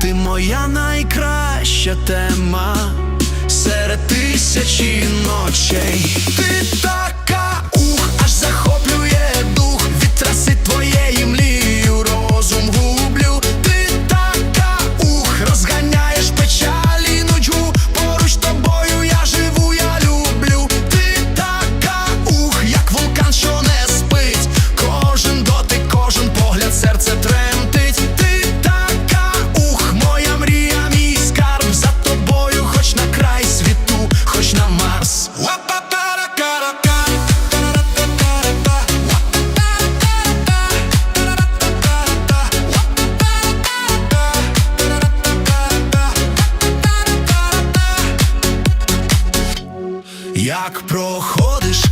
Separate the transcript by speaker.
Speaker 1: ти моя найкраща тема серед тисячі ночей. Ти як проходиш.